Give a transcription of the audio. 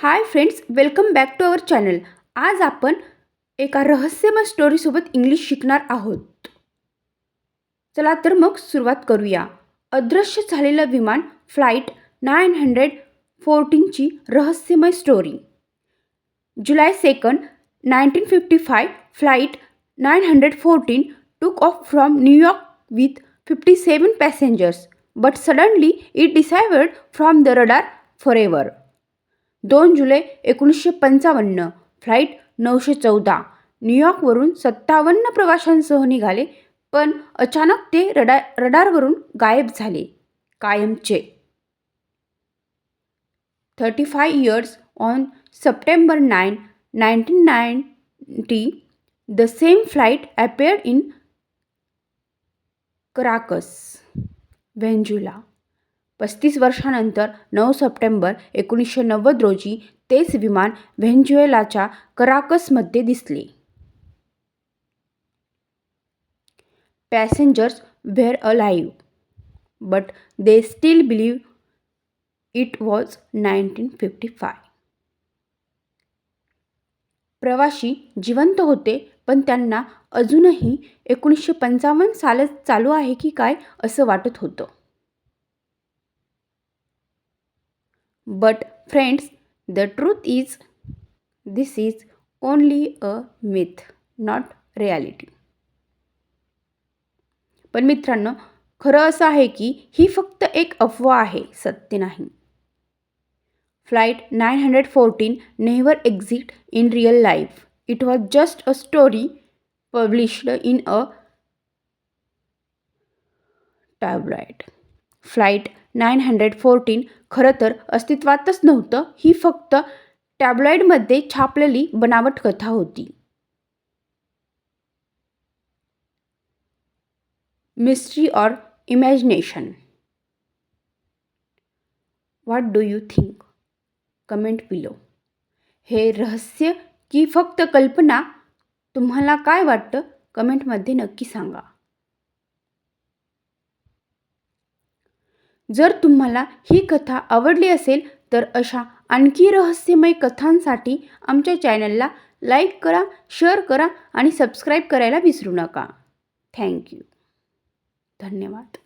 Hi friends welcome back to our channel. आज आपण एका रहस्यमय स्टोरीसोबत इंग्लिश शिकणार आहोत. चला तर मग सुरुवात करूया. अदृश्य झालेलं विमान फ्लाईट नाईन हंड्रेड फोर्टीनची रहस्यमय story. July second nineteen fifty five flight nine hundred fourteen took off from New York with fifty seven passengers but suddenly it disappeared from the radar forever दोन जुलै एकोणीसशे पंचावन्न फ्लाईट नऊशे चौदा. न्यूयॉर्कवरून सत्तावन्न प्रवाशांसह निघाले पण अचानक ते रडा रडारवरून गायब झाले. कायमचे. Thirty five years on September nine nineteen ninety the same flight appeared in Caracas Venezuela पस्तीस वर्षानंतर नऊ सप्टेंबर एकोणीसशे नव्वद रोजी तेच विमान व्हेंज्युएलाच्या कराकसमध्ये दिसले. Passengers were alive but they still believe it was nineteen fifty five. प्रवाशी जिवंत होते पण त्यांना अजूनही एकोणीसशे पंचावन्न सालच चालू आहे की काय असं वाटत होतं. But friends the truth is this is only a myth not reality पण मित्रांनो खरं असं आहे की ही फक्त एक अफवा आहे सत्य नाही. Flight nine hundred fourteen never exit in real life it was just a story published in a tabloid flight nine hundred fourteen खरं तर अस्तित्वातच नव्हतं. ही फक्त टॅब्लॉईडमध्ये छापलेली बनावट कथा होती. Mystery or imagination. What do you think? Comment below. हे रहस्य की फक्त कल्पना? तुम्हाला काय वाटतं? कमेंटमध्ये नक्की सांगा. जर तुम्हाला ही कथा आवडली असेल तर अशा आणखी रहस्यमय कथांसाठी आमच्या चॅनलला लाईक करा शेअर करा आणि सबस्क्राईब करायला विसरू नका. थँक्यू धन्यवाद.